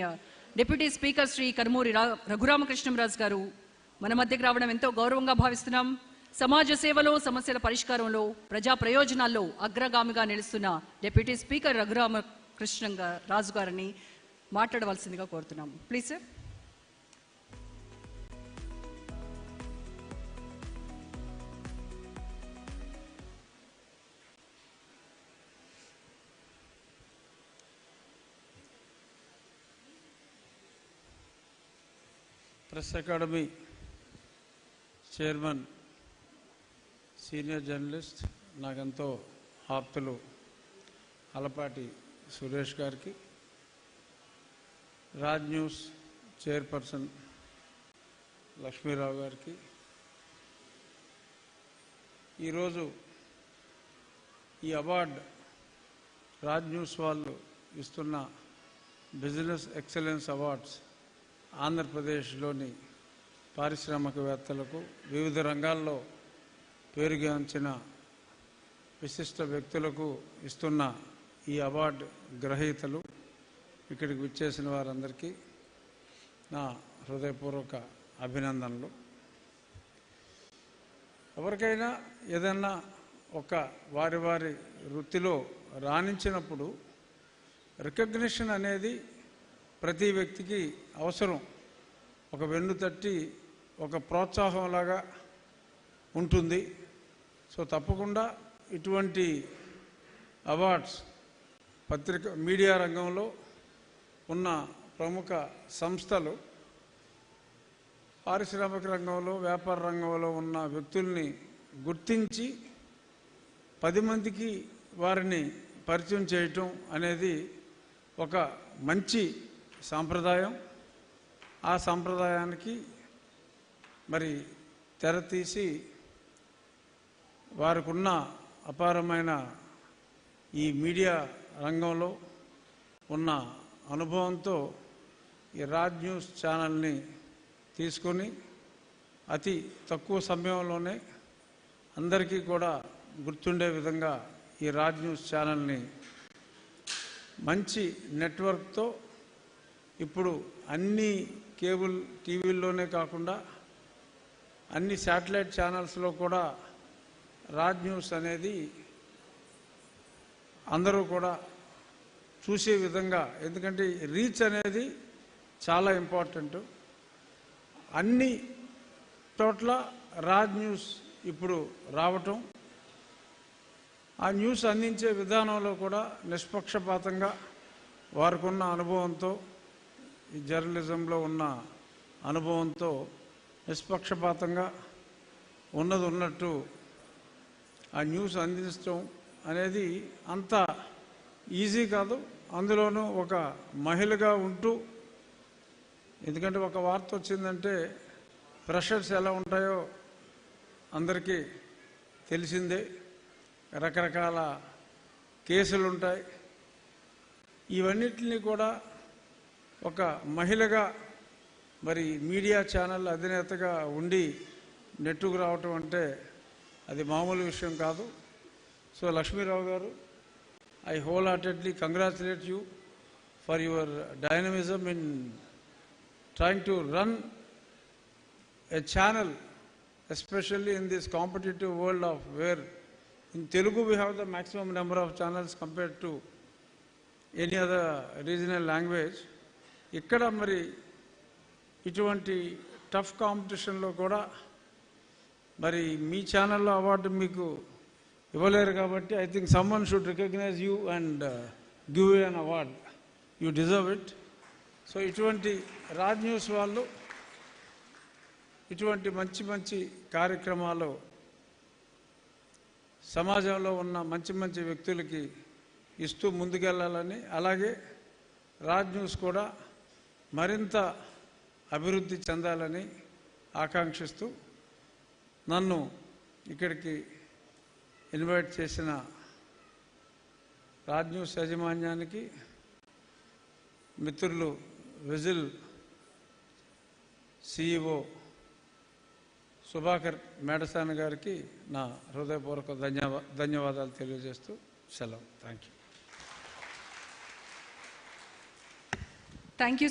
Deputy speaker Shri Karmuri రా- రఘురామకృష్ణంరాజు గారు మన మధ్యకు రావడం ఎంతో గౌరవంగా భావిస్తున్నాం. సమాజ సేవలో సమస్యల పరిష్కారంలో ప్రజా ప్రయోజనాల్లో అగ్రగామిగా నిలుస్తున్న డిప్యూటీ స్పీకర్ రఘురామకృష్ణ రాజు గారిని మాట్లాడవలసిందిగా కోరుతున్నాం. Please sir press academy chairman senior journalist నాకెంతో ఆప్తులు అలపాటి సురేష్ గారికి రాజ్ న్యూస్ చైర్పర్సన్ లక్ష్మీరావు గారికి. ఈరోజు ఈ అవార్డు రాజ్ న్యూస్ వాళ్ళు ఇస్తున్న బిజినెస్ ఎక్సలెన్స్ అవార్డ్స్ ఆంధ్రప్రదేశ్లోని పారిశ్రామికవేత్తలకు వివిధ రంగాల్లో పేరుగాంచిన విశిష్ట వ్యక్తులకు ఇస్తున్న ఈ అవార్డు గ్రహీతలు ఇక్కడికి విచ్చేసిన వారందరికీ నా హృదయపూర్వక అభినందనలు. ఎవరికైనా ఏదన్నా ఒక వారి వారి వృత్తిలో రాణించినప్పుడు రికగ్నిషన్ అనేది ప్రతి వ్యక్తికి అవసరం. ఒక వెన్ను తట్టి ఒక ప్రోత్సాహంలాగా ఉంటుంది. సో తప్పకుండా ఇటువంటి అవార్డ్స్ పత్రిక మీడియా రంగంలో ఉన్న ప్రముఖ సంస్థలు పారిశ్రామిక రంగంలో వ్యాపార రంగంలో ఉన్న వ్యక్తుల్ని గుర్తించి పది మందికి వారిని పరిచయం చేయటం అనేది ఒక మంచి సాంప్రదాయం. ఆ సాంప్రదాయానికి మరి తెర తీసి వారికున్న అపారమైన ఈ మీడియా రంగంలో ఉన్న అనుభవంతో ఈ రాజ్ న్యూస్ ఛానల్ని తీసుకొని అతి తక్కువ సమయంలోనే అందరికీ కూడా గుర్తుండే విధంగా ఈ రాజ్ న్యూస్ ఛానల్ని మంచి నెట్వర్క్తో ఇప్పుడు అన్ని కేబుల్ టీవీల్లోనే కాకుండా అన్ని శాటిలైట్ ఛానల్స్లో కూడా రాజ్ న్యూస్ అనేది అందరూ కూడా చూసే విధంగా ఎందుకంటే రీచ్ అనేది చాలా ఇంపార్టెంట్. అన్ని చోట్ల రాజ్ న్యూస్ ఇప్పుడు రావటం. ఆ న్యూస్ అందించే విధానంలో కూడా నిష్పక్షపాతంగా వారికి ఉన్న అనుభవంతో ఈ జర్నలిజంలో ఉన్న అనుభవంతో నిష్పక్షపాతంగా ఉన్నది ఉన్నట్టు ఆ న్యూస్ అందించడం అనేది అంత ఈజీ కాదు. అందులోనూ ఒక మహిళగా ఉంటూ ఎందుకంటే ఒక వార్త వచ్చిందంటే ప్రెషర్స్ ఎలా ఉంటాయో అందరికీ తెలిసిందే. రకరకాల కేసులు ఉంటాయి ఇవన్నిటిని కూడా ఒక మహిళగా మరి మీడియా ఛానల్ అధినేతగా ఉండి నెట్టుకు రావటం అంటే అది మామూలు విషయం కాదు. సో లక్ష్మీరావు గారు I wholeheartedly congratulate you for your dynamism in trying to run a channel especially in this competitive world of where in Telugu we have the maximum number of channels compared to any other regional language ఇక్కడ మరి ఇటువంటి tough కాంపిటీషన్లో కూడా మరి మీ ఛానల్లో award మీకు ఇవ్వలేరు కాబట్టి I think someone should recognise you and give you an award. You deserve it. So ఇటువంటి రాజ్ న్యూస్ వాళ్ళు ఇటువంటి మంచి మంచి కార్యక్రమాలు సమాజంలో ఉన్న మంచి మంచి వ్యక్తులకి ఇస్తూ ముందుకెళ్ళాలని అలాగే రాజ్ న్యూస్ కూడా మరింత అభివృద్ధి చెందాలని ఆకాంక్షిస్తూ నన్ను ఇక్కడికి ఇన్వైట్ చేసిన రాజ్ న్యూస్ యాజమాన్యానికి మిత్రులు విజిల్ సిఇఓ సుభాకర్ మేడసాని గారికి నా హృదయపూర్వక ధన్యవా ధన్యవాదాలు తెలియజేస్తూ సెలవు. Thank you thank you